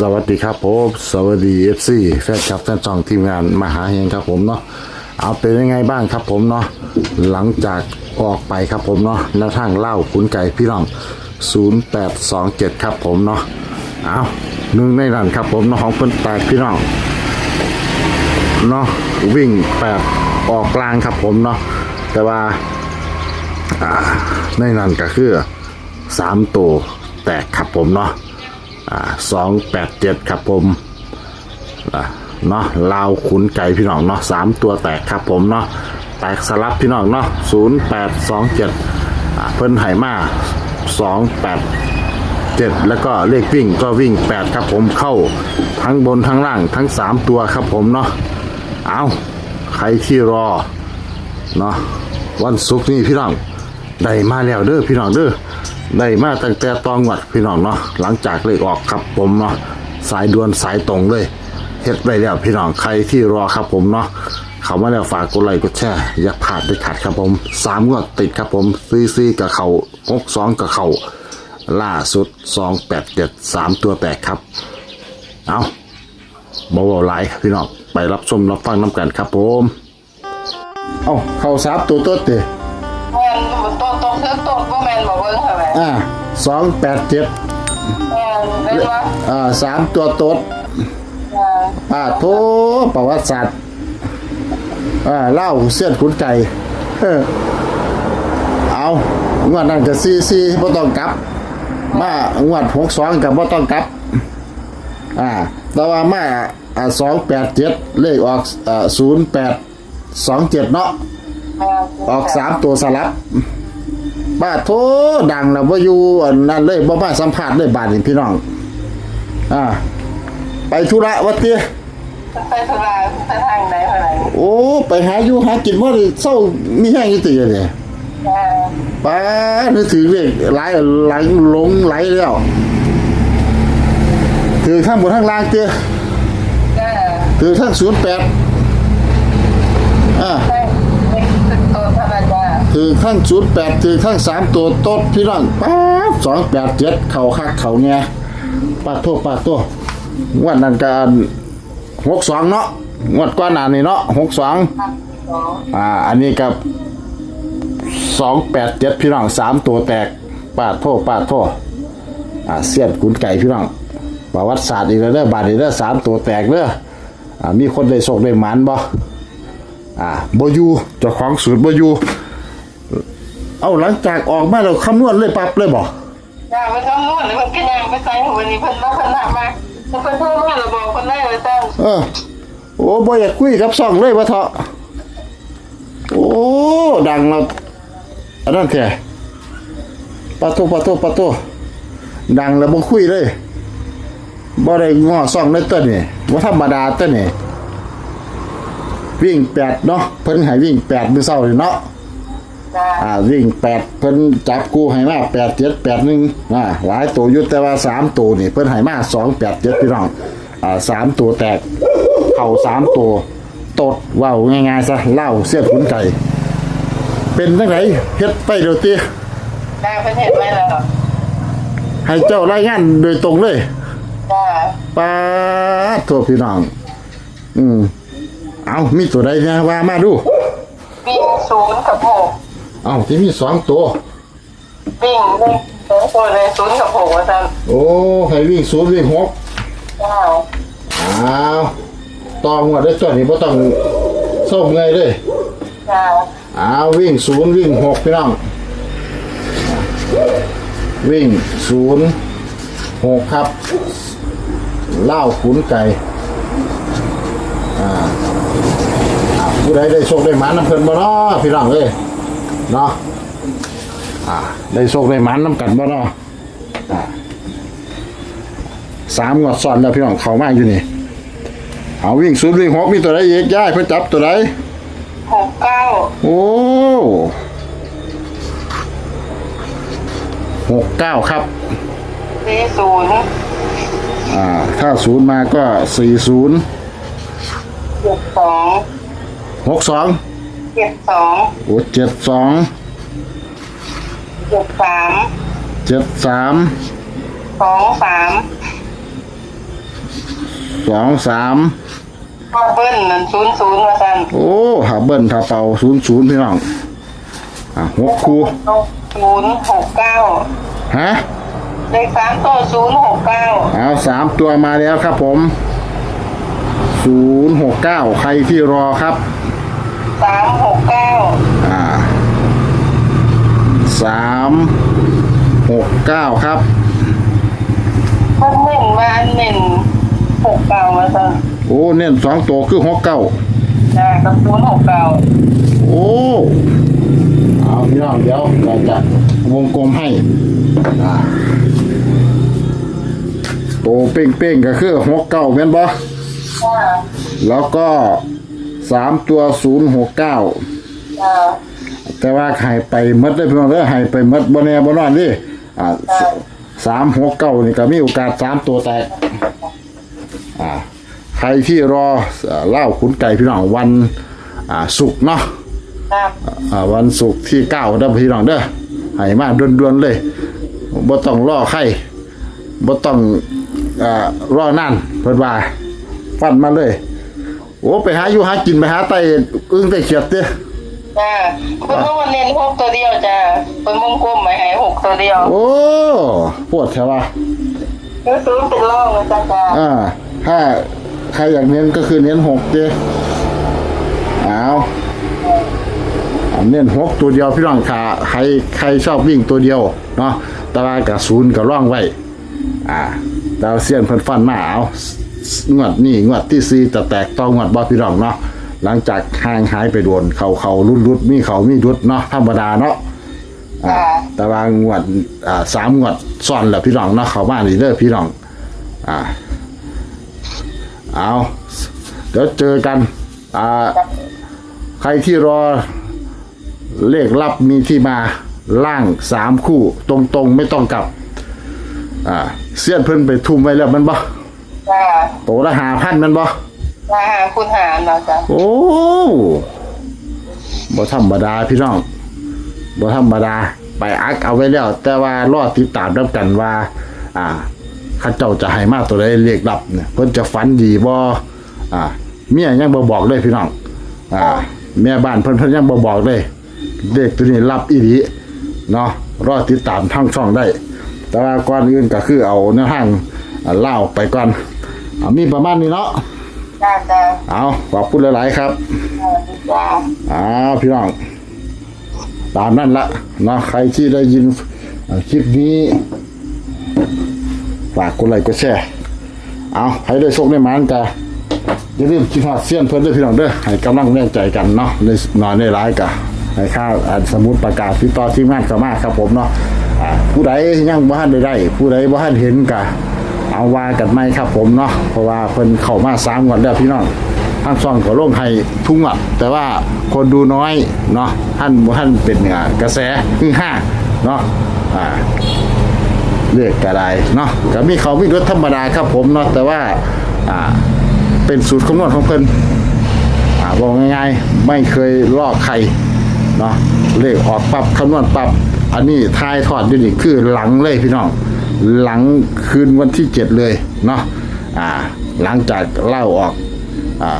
สวัสดีครับผมสวัสดีเอฟซีแฟนคลับแฟนจองทีมงานมหาเฮงครับผมเนาะเอาเป็นยังไงบ้างครับผมเนาะหลังจากออกไปครับผมเนาะแนวทางเล่าขุนไก่พี่น้อง 0827 ครับผมเนาะเอาหนึ่งในนั้นครับผมเนาะของเพิ่นแตกพี่น้องเนาะวิ่งแปดออกกลางครับผมเนาะแต่ว่าในนั้นก็คือสามตัวแตกครับผมเนาะ สองแปดเจ็ดครับผมเนาะลาวขุนไก่พี่น้องเนาะสามตัวแตกครับผมเนาะแตกสลับพี่น้องเนาะศูนย์แปดสองเจ็ดเพิ่นไหมาสองแปดเจ็ดแล้วก็เลขวิ่งก็วิ่งแปดครับผมเข้าทั้งบนทั้งล่างทั้งสามตัวครับผมเนาะเอาใครที่รอเนาะวันศุกร์นี้พี่น้องได้มาแล้วเด้อพี่น้องเด้อ ได้มาตั้งแต่ตองวัดพี่น้องเนาะหลังจากเลขออกครับผมเนาะสายด่วนสายตรงเลยเฮ็ดไปแล้วพี่น้องใครที่รอครับผมเนาะเขามาแล้วฝากกดไลค์กดแชร์อย่าพลาดเด็ดขาดครับผมสามงวดติดครับผมซีซีกับเขาหกสองกับเขาล่าสุดสองแปดเจ็ดสามตัวแตกครับ เอาบาวไลายพี่น้องไปรับชมรับฟังน้ำกันครับผม เอ้าเข้าสามตัวต้นเตะ อ่าสองแปดเจ็ดแม่นเป็นว่าอ่าสามตัวต้นอ่าอ่าโทประวัติศาสตร์อ่าเล่าเส้นขุนไก่เออเอางวดนั้นก็ซีซีบ่ต้องกลับ มางวดหกสองกับบ่ต้องกลับ อ่า แต่ว่ามาอ่าสองแปดเจ็ดเลขออกอ่าศูนย์แปดสองเจ็ดเนาะ แม่นออกสามตัวสลับ บ้าโทดังแล้วว่าอยู่อันนั้นเลยบ่มาสัมผัสเลยบาดนี่พี่น้อง อ่า ไปธุระวัดเตี้ยไปธุระไปทางไหนเท่าไหร่โอ้ไปหาอยู่หากินว่าเศร้ามีแห้งอยู่ตีเลยอ่าป้านึกถือเลขไหลไหลลงไหลแล้วถือข้างบนข้างล่างเตี้ยอ่าถือข้างศูนย์แปดอ่า ใช่นี่คือต้นเท่านั้นจ้า ถือข้างศูนย์แปดถือข้างสามตัวโต๊ดพี่น้องป้าสองแปดเจ็ดเข่าคักเข่าเนี่ยปาดโทษปาดโทษงวดนั้นการหกสองเนาะงวดก้อนหนานี่เนาะหกสองสองอ่า อันนี้กับสองแปดเจ็ดพี่น้องสามตัวแตกปาดโทษปาดโทษอ่าเสียดขุนไก่พี่น้องประวัติศาสตร์อีกแล้วเด้อบาดอีกแล้วสามตัวแตกเด้ออ่ามีคนได้โชคได้หมานบ่อ่าบอยูเจ้าของสูตรบอยู เอาหลังจากออกมาเราคำนวณเลยปั๊บเลยบอกจ้ามันคำนวณแล้วมันก็ยังไปใส่หัวนี้เพิ่นมาเพิ่นหน้ามาเพิ่นโทรมาแล้วบอกเพิ่นได้ว่าจ้าเออ โอ้บ่อยากคุยกับซ่องเลยวะเถอะโอ้ดังเราอันนั้นแท้ปะโตปะโตปะโตดังแล้วบ่คุยเลยบ่ได้ง้อซ่องเลยตัวนี่บ่ธรรมดาตัวนี่วิ่งแปดเนาะเพิ่นให้วิ่งแปดมื้อเช้านี่เนาะจ้า อ่าวิ่งแปดเพิ่นจับกูให้มาแปดเจ็ดแปดหนึ่งอ่าหลายตัวอยุดแต่ว่าสามตัวนี่เพิ่นให้มาสองแปดเจ็ดพี่น้องอ่าสามตัวแตกเข่าสามตัวตดเว้าวง่ายๆซะเล่าเสียดขุนไก่ เป็นจังไงเฮ็ดไปเดี๋ยวตีจ้าเพิ่นเห็นไว้แล้วให้เจ้ารายงานโดยตรงเลยจ้าป้าดโทษพี่น้อง อืมเอามีตัวใดเนี่ยว่ามาดู วิ่งศูนย์กับหก เอาที่มีสองตัว วิ่งเลขสองตัวเลยศูนย์กับหกว่าจ้าโอ้ให้วิ่งศูนย์วิ่งหกจ้าอ้าวตองว่าได้ตัวนี้บ่ต้องเศร้าเงยเลยจ้าอ้าววิ่งศูนย์วิ่งหกพี่น้อง วิ่งศูนย์หกครับเล่าวขุนไก่อ่าอ่าผู้ใดได้โชคได้หมันน้ำเพลินบ่เนาะพี่น้องเลย เนาะอ่าได้โชคได้หมันน้ำกันบ่เนาะอ่าสามงวดซ้อนแล้วพี่น้องเขามาอยู่นี่เอาวิ่งศูนย์วิ่งหกมีตัวใดอีกย่ายเพื่อจับตัวใดหกเก้าโอ้หกเก้าครับ สี่ศูนย์อ่า ถ้าศูนย์มาก็สี่ศูนย์เจ็ดสองหกสอง เจ็ดสองโอ้เจ็ดสองเจ็ดสามเจ็ดสามสองสามสองสามพ่อเบิ้ลนั่นศูนย์ศูนย์มาสั่นโอ้หาเบิ้ลถ้าเป่าศูนย์ศูนย์พี่น้องอะหกคู่ศูนย์หกเก้าฮะเลขสามตัวศูนย์หกเก้าเอาสามตัวมาแล้วครับผมศูนย์หกเก้าใครที่รอครับ สามหกเก้าอ่าสามหกเก้าครับ เพิ่นเน้นมาเน้นหกเก้ามาสั่นโอ้เน้นสองตัวคือหกเก้าจ้ากับศูนย์หกเก้าโอ้เอาพี่น้องเดี๋ยวเราจะวงกลมให้อ่าโตเป้งเป้งๆก็คือหกเก้าแม่นบ่จ้าแล้วก็ สามตัวศูนย์หกเก้าจ้าแต่ว่าใหายไปหมดได้อพี่น้องเด้อใหายไปหมดบ่แน่บ่นอนดิอ่าสามหกเก้านี่ก็มีโอกาสสามตัวแตกอ่าใครที่รอเอ่อเล่าขุนไก่พี่น้องวันอ่าศุกร์เนาะจ้าอ่าวันศุกร์ที่เก้าเด้อพี่น้องเด้อให้มาด่วนๆเลยบ่ต้องรอใครบ่ต้องอ่ารอนานเพิ่นว่าฟันมาเลย โอ้ไปหาอยู่หากินไปหาไต้อึ้งไต้เขียดเด้อจ้าเพิ่นว่าวันเน้นหกตัวเดียวจ้าเพิ่นวงกลมไว้ให้หกตัวเดียวโอ้ปวดแท้ว่าแล้วศูนย์เป็นร่องเลยจ้าจ้าอ่าถ้าใครอยากเน้นก็คือเน้นหกเด้อเอาเอาเน้นหกตัวเดียวพี่น้องขาใครใครชอบวิ่งตัวเดียวเนาะแต่ว่ากับศูนย์กับร่องไว้ อ่าดาวเซียนเพิ่นฟันมาเอา งวดนี่งวดที่สี่จะแตกต้องงวดบ่พี่น้องเนาะหลังจากห่างหายไปโดนเขาเขารุดรุดมีเขามีรุดเนาะธรรมดาเนาะอ่าแต่ว่างวดอ่าสามงวดซ้อนแล้วพี่น้องเนาะเขาบ้านนี่เด้อพี่น้องอ่าเอาเดี๋ยวเจอกันอ่าใครที่รอเลขลับมีที่มาล่างสามคู่ ตรงๆ ไม่ต้องกลับ อ่าเสี้ยนเพิ่นไปทุ่มไว้แล้วแมันบ่ จ้าโตละหาพันแมันบ่จ้าหาคุณหารเนาะจ้าโอ้บ่ธรรมดาพี่น้องบ่ธรรมดา ไปอักเอาไว้แล้ว แต่ว่ารอติดตามรับกันว่า อ่าเข้าเจ้าจะให้มาตัวใดเรียกรับเนี่ยเพิ่นจะฝันดีบ่อ่าเมียยังบ่บอกเลยพี่น้อง อ่าแม่บ้านเพิ่นเพิ่นยังบ่บอกเลยเลขตัวนี้รับอีหลีเนาะรอติดตามทางช่องได้ แต่ว่าก่อนอื่นก็คือเอาแนวทางอ่าเล่าไปก่อน เอามีประมาณนี้เนาะจ้าจ้าเอาขอบคุณหลายๆครับจ้าอ้าวพี่น้องตามนั่นละเนาะใครที่ได้ยินเอ่อคลิปนี้ฝากกดไลค์กดแชร์เอาใครได้โชคได้หมานกะอย่าลืมคิดฮอดเสี้ยนเพิ่นด้วยพี่น้องเด้อให้กำลังแรงใจกันเนาะในนอนในร้ายกะให้ค่าอ่าสมุดประกาศติดต่อทีมงานเข้ามาครับผมเนาะอ่าผู้ใดยังบ่ทันได้ได้ ผู้ใดบ่ทันเห็นกะ เอาว่ากันไหมครับผมเนาะเพราะว่าเพิ่นเข้ามาสามงวันแล้วพี่น้องท่านซ่องก็ลงให้ทุ่งอะแต่ว่าคนดูน้อยเนาะท่านท่านเป็นอ่ากระแสคือห้าเนาะอ่าเลือกกระไดเนาะก็มีเขามีรถธรรมดาครับผมเนาะแต่ว่าอ่าเป็นสูตรคำนวณของเพิ่นอ่าบอกง่ายๆไม่เคยลอกใครเนาะเลขออกปรับคำนวณปรับอันนี้ทายทอดอยู่นี่คือหลังเลยพี่น้อง หลังคืนวันที่เจ็ดเลยเนาะอ่าหลังจากเล่าออกอ่า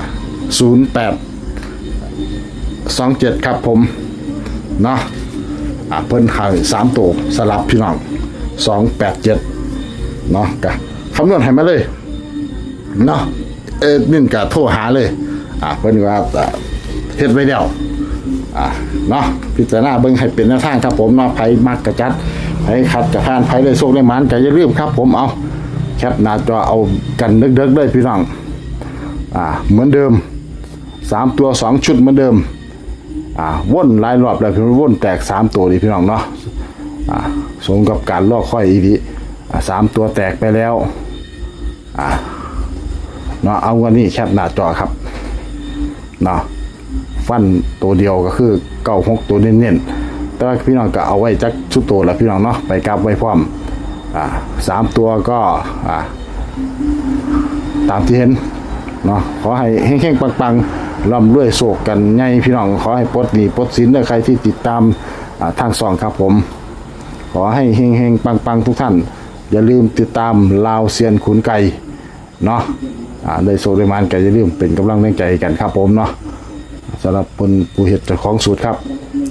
ศูนย์แปดสองเจ็ดครับผมเนาะอ่าเพิ่นหายสามตัวสลับพี่น้องสองแปดเจ็ดเนาะกะคำนวณให้มาเลยเนาะเอ็ดมินกะโทรหาเลย อ่าเพิ่นว่าเฮ็ดไว้แล้วอ่าเนาะพิจารณาเบิ่งให้เป็นแนวทางครับผมเนาะไผมักกระจัด ไผขัดกระพานไผได้โชคได้หมานก็อย่าลืมครับ ผมเอาแคปหน้าจอเอากันเด็กๆเลยพี่น้องอ่าเหมือนเดิมสามตัวสองชุดเหมือนเดิมอ่าว่นหลายรอบแล้วพี่ว่นแตกสามตัวดีพี่น้องเนาะอ่าสมกับการลอกค่อยอีดีอ่าสามตัวแตกไปแล้วอ่าเนาะเอาวันนี้แคปหน้าจอครับเนาะฟันตัวเดียวก็คือเก้าหกตัวเน้นๆ แต่ว่าพี่น้องก็เอาไว้จักชุดโตแล้วพี่น้องเนาะไปกราบไว้พร้อมอ่าสามตัวก็อ่าตามที่เห็นเนาะขอให้แห้งๆปังๆร่ำรวยโศกกันไงพี่น้องขอให้ปลดหนี้ปลดสินเด้อใครที่ติดตามทางสองครับผม ขอให้เฮงๆปังๆทุกท่าน อย่าลืมติดตามลาวเซียนขุนไก่เนาะได้โซเลมันไก่อย่าลืมเป็นกำลังแรงใจกันครับผมเนาะสำหรับคนผู้เห็ดของสูตรครับ